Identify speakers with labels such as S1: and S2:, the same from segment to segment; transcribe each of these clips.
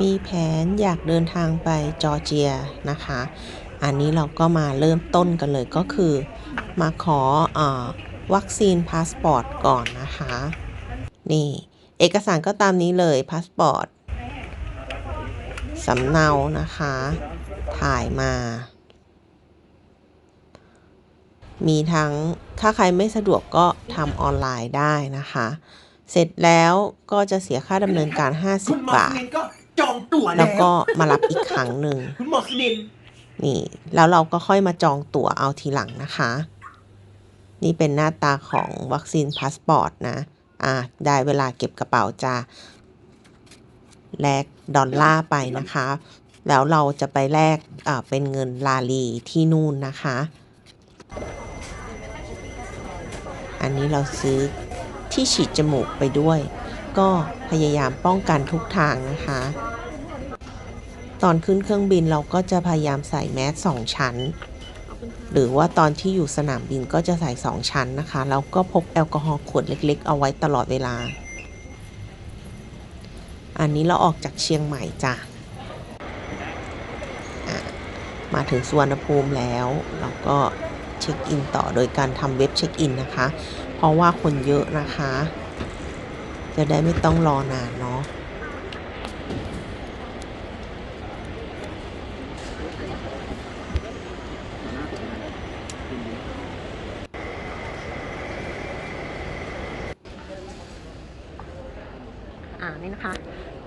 S1: มีแผนอยากเดินทางไปจอร์เจียนะคะ อันนี้เราก็มาเริ่มต้นกันเลยก็คือ มาขออวัคซีนพาสปอร์ตก่อนนะคะ นี่เอกสารก็ตามนี้เลยพาสปอร์ตสำเนานะคะ ถ่ายมา มีทั้งถ้าใครไม่สะดวกก็ทำออนไลน์ได้นะคะ เสร็จแล้วก็จะเสียค่าดำเนินการ
S2: หม
S1: 50
S2: บา
S1: ท
S2: จองตั๋ว
S1: แล้วก็มารับอีกครั้งหนึ่ง
S2: คุณหมอสุนิน
S1: นี่แล้วเราก็ค่อยมาจองตั๋วเอาทีหลังนะคะ นี่เป็นหน้าตาของวัคซีนพาสปอร์ตนะ อ่าได้เวลาเก็บกระเป๋าจะแลกดอลลาร์ไปนะคะ แล้วเราจะไปแลกอ่าเป็นเงินลาลีที่นู่นนะคะ อันนี้เราซื้อที่ฉีดจมูกไปด้วย ก็พยายามป้องกันทุกทางนะคะ ตอนขึ้นเครื่องบินเราก็จะพยายามใส่แมสสองชั้น หรือว่าตอนที่อยู่สนามบินก็จะใส่สองชั้นนะคะ แล้วก็พกแอลกอฮอล์ขวดเล็กๆ เอาไว้ตลอดเวลา อันนี้เราออกจากเชียงใหม่จ้ะอะมาถึงสวนภูมิแล้ว เราก็เช็คอินต่อโดยการทำเว็บเช็คอินนะคะ เพราะว่าคนเยอะนะคะ จะได้ไม่ต้องรอนานเนาะ
S3: อ่านี่นะคะ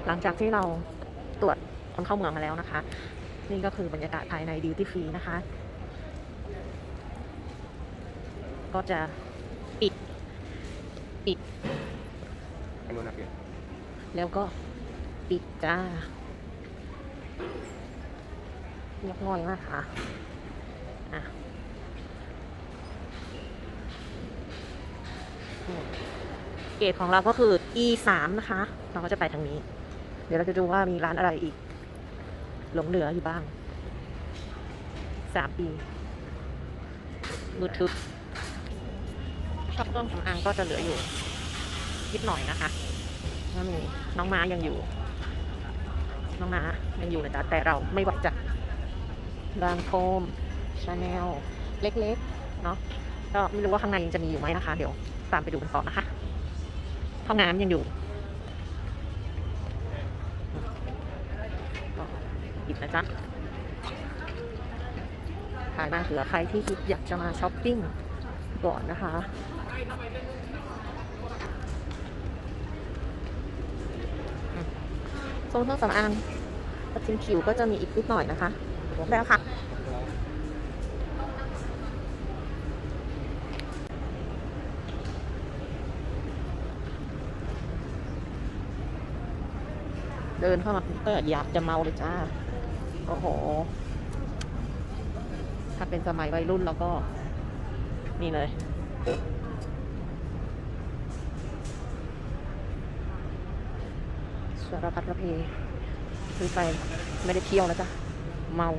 S3: หลังจากที่เราตรวจคนเข้าเมืองมาแล้วนะคะ นี่ก็คือบรรยากาศภายในดิวตี้ฟรีนะคะ ก็จะปิดปิด แล้วก็ปิดจ้าเรียบร้อยมากค่ะอะอืมเกตของเราก็คือ e สามนะคะ เราก็จะไปทางนี้ เดี๋ยวเราจะดูว่ามีร้านอะไรอีก หลงเหลืออยู่บ้างสามปีบลูทูธช็อปเครื่องสำอางก็จะเหลืออยู่ นิดหน่อยนะคะแล้วมีน้องม้ายังอยู่ น้องม้ายังอยู่นะจ๊ะแต่เราไม่ไหวจ้ะรางโคมชาแนลเล็กๆเนาะก็ไม่รู้ว่าข้างในยังจะมีอยู่ไหมนะคะ เดี๋ยวตามไปดูกันต่อนะคะห้องน้ำยังอยู่ก็ปิดนะจ๊ะขายมาเผื่อใครที่คิดอยากจะมาช้อปปิ้งก่อนนะคะ โซนเครื่องสำอางประทิมผิวก็จะมีอีกนิดหน่อยนะคะแล้วค่ะเดินเข้ามาก็อยากจะเมาเลยจ้า โอ้โห ถ้าเป็นสมัยวัยรุ่นเราก็ นี่เลย สารพัดประเพคือไปไม่ได้เที่ยวแล้วจ้ะ เมา